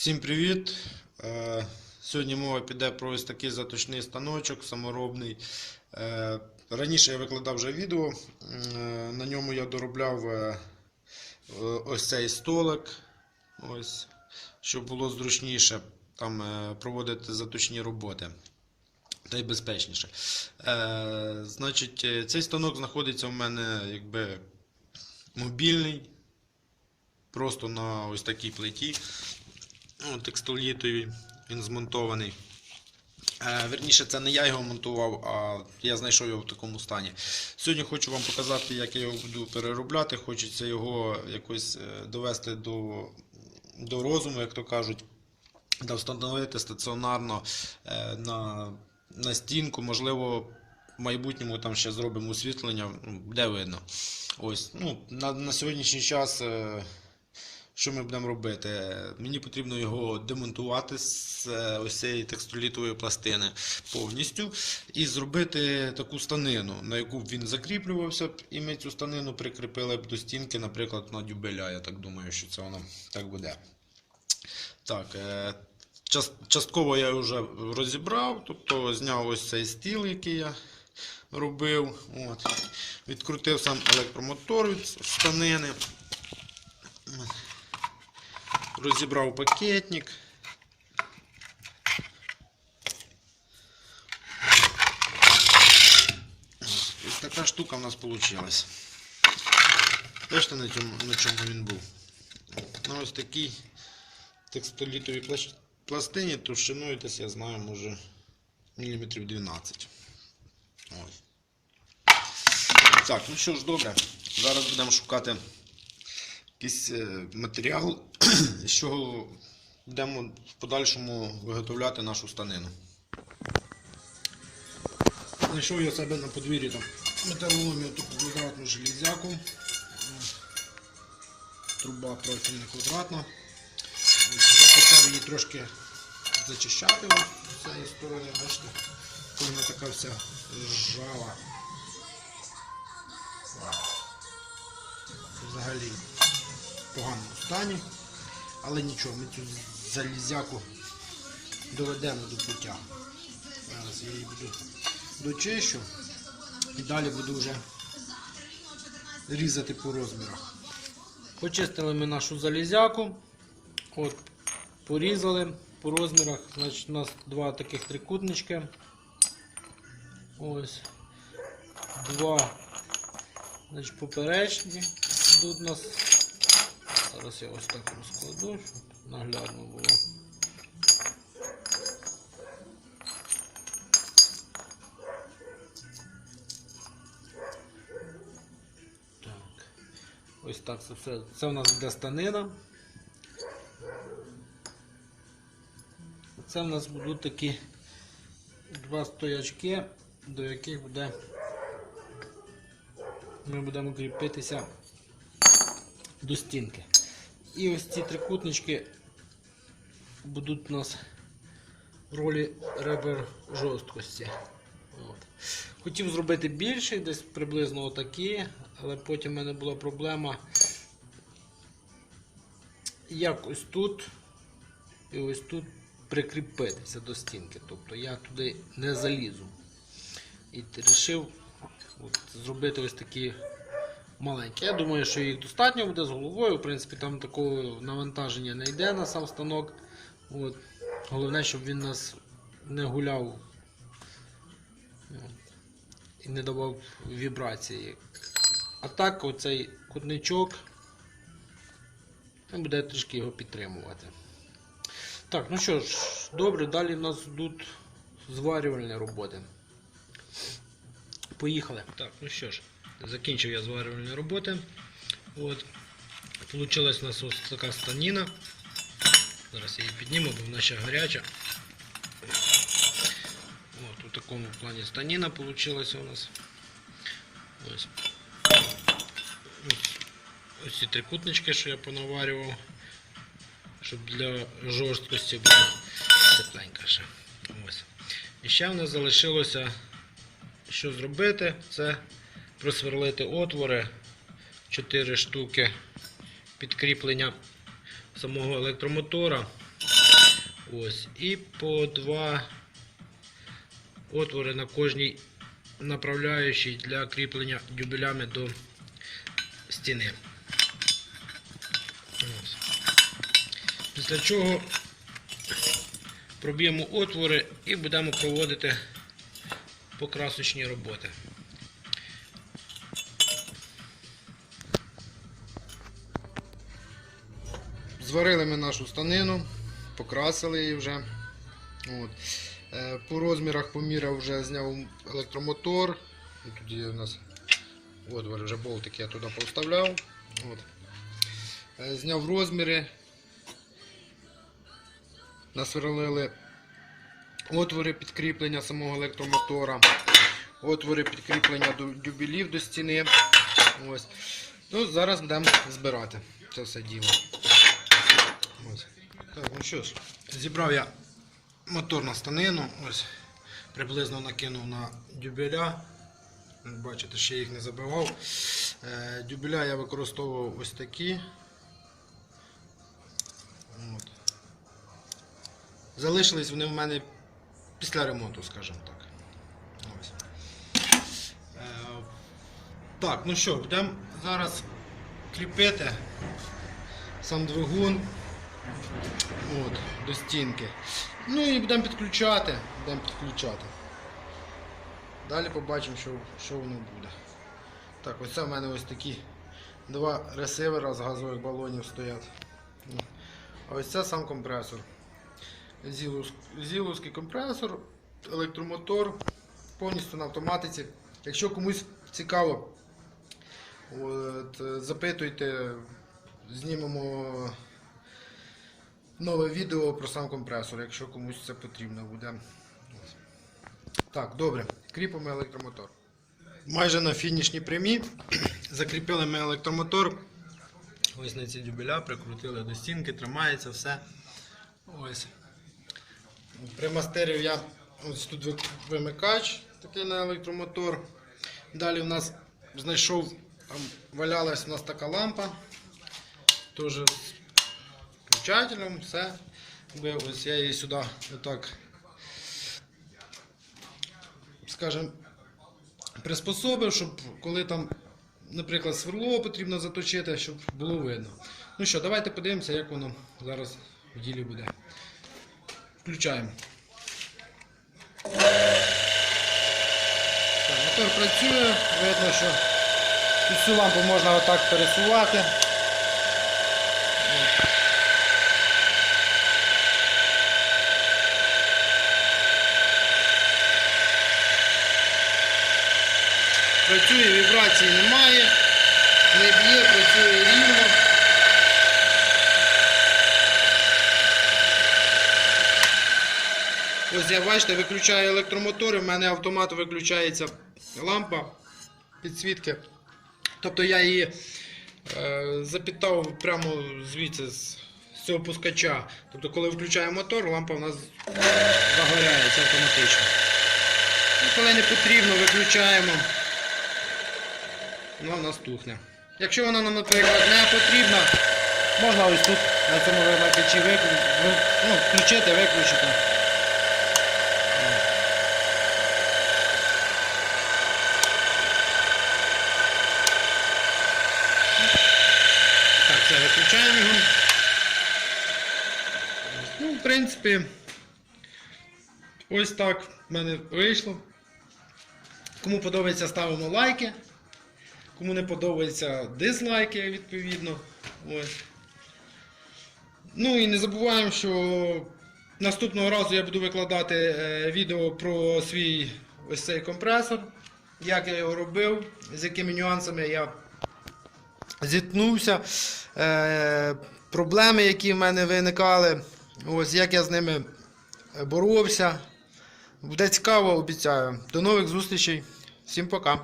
Всім привіт! Е, Сьогодні мова піде про ось такий заточний станочок саморобний. Е, Раніше я викладав вже відео, е, на ньому я доробляв ось цей столик, ось, щоб було зручніше там проводити заточні роботи. Та й безпечніше. Значить, цей станок знаходиться у мене якби мобільний, просто на ось такій плиті. Ну, текстолітові, він змонтований. Е, Верніше, це не я його монтував, а я знайшов його в такому стані. Сьогодні хочу вам показати, як я його буду переробляти. Хочеться його якось е, довести до, до розуму, як то кажуть, та встановити стаціонарно е, на, на стінку. Можливо, в майбутньому там ще зробимо освітлення, ну, буде видно. Ось, ну, на, на сьогоднішній час. Що ми будемо робити? Мені потрібно його демонтувати з е, ось цієї текстолітової пластини повністю і зробити таку станину, на яку б він закріплювався, б, і ми цю станину прикріпили б до стінки, наприклад, на дюбеля. Я так думаю, що це воно так буде. Так, е, частково я вже розібрав, тобто зняв ось цей стіл, який я робив. От. Відкрутив сам електромотор від станини. Розібрав пакетник. Ось така штука в нас вийшла. Бачите, на, цьому, на чому він був. На ось такій текстолітовій пластині товщиною десь, я знаю, може міліметрів 12. Ось. Так, ну що ж, добре. Зараз будемо шукати якийсь е, матеріал, з чого будемо в подальшому виготовляти нашу станину. Знайшов я себе на подвір'ї металоломію таку квадратну железяку. Труба профільна квадратна. Я почав її трошки зачищати з цієї сторони, бачите, коли вона така вся ржава. Взагалі поганому стані. Але нічого, ми цю залізяку доведемо до пуття. Зараз я її буду дочищу і далі буду вже різати по розмірах. Почистили ми нашу залізяку. От, порізали по розмірах. Значить, у нас два таких трикутнички. Ось. Два значить, поперечні. Тут у нас. Зараз я ось так розкладу, щоб наглядно було. Так. Ось так це все. Це у нас буде станина. Це в нас будуть такі два стоячки, до яких буде ми будемо кріпитися до стінки. І ось ці трикутнички будуть у нас в ролі ребер жорсткості. От. Хотів зробити більший, десь приблизно отакі, але потім в мене була проблема. Як ось тут і ось тут прикріпитися до стінки. Тобто я туди не залізу. І вирішив зробити ось такі маленькі. Я думаю, що їх достатньо буде з головою. В принципі, там такого навантаження не йде на сам станок. От. Головне, щоб він нас не гуляв і не давав вібрації. А так, оцей кутничок буде трішки його підтримувати. Так, ну що ж, добре, далі в нас йдуть зварювальні роботи. Поїхали. Так, ну що ж, закінчив я зварювальні роботи. От. Получилась у нас ось така станіна. Зараз я її підніму, бо вона ще гаряча. От, у такому плані станіна вийшла у нас. Ось. Ось, ось ці трикутнички, що я понаварював, щоб для жорсткості було тепленько ще. Ось. І ще в нас залишилося що зробити, це просверлити отвори 4 штуки підкріплення самого електромотора Ось. І по два отвори на кожній направляючій для кріплення дюбелями до стіни. Ось. Після чого проб'ємо отвори і будемо проводити покрасочні роботи. Зварили ми нашу станину, покрасили її вже. От. Е, По розмірах поміряв вже зняв електромотор. Тут є у нас отвори, вже болтики я туди поставляв. От. Е, Зняв розміри. Насверлили отвори підкріплення самого електромотора, отвори підкріплення до дюбелів до стіни. Ось. Ну, зараз будемо збирати це все діло. Так, ну що ж, зібрав я мотор на станину, ось приблизно накинув на дюбеля. Бачите, ще їх не забивав. Е, Дюбеля я використовував ось такі. От. Залишились вони в мене після ремонту, скажімо так. Ось. Е, так, ну що, будемо зараз кріпити сам двигун от, до стінки. Ну і будемо підключати. Будемо підключати. Далі побачимо, що, що воно буде. Так, ось це в мене ось такі два ресивера з газових балонів стоять. А ось це сам компресор. Зіловський компресор, електромотор, повністю на автоматиці. Якщо комусь цікаво, от, запитуйте, знімемо нове відео про сам компресор, якщо комусь це потрібно буде. Так, добре, кріпимо електромотор. Майже на фінішній прямі. Закріпили ми електромотор. Ось на ці дюбеля прикрутили до стінки, тримається все. Ось. Примастерив я ось тут вимикач такий на електромотор. Далі у нас знайшов, там валялась у нас така лампа. Теж з все. Ось я її сюди отак, скажімо, приспособив, щоб коли там, наприклад, сверло потрібно заточити, щоб було видно. Ну що, давайте подивимося, як воно зараз в ділі буде. Включаємо. Так, мотор працює, видно, що цю лампу можна отак пересувати. Працює, вібрації немає, не б'є, працює рівно. Ось я бачите, виключаю електромотор, в мене автомат виключається лампа підсвітки. Тобто я її е, запітав прямо звідси з, цього пускача. Тобто, коли включаю мотор, лампа в нас загоряється автоматично. І коли не потрібно, виключаємо. Вона в нас тухне. Якщо вона нам, наприклад, не потрібна, можна ось тут на цьому вимикачі ну, включити, виключити. Так, все, виключаємо його. Ну, в принципі, ось так в мене вийшло. Кому подобається, ставимо лайки. Кому не подобається, дизлайки, відповідно. Ось. Ну і не забуваємо, що наступного разу я буду викладати е, відео про свій ось цей компресор, як я його робив, з якими нюансами я зіткнувся, е, проблеми, які в мене виникали, ось як я з ними боровся. Буде цікаво, обіцяю. До нових зустрічей. Всім пока.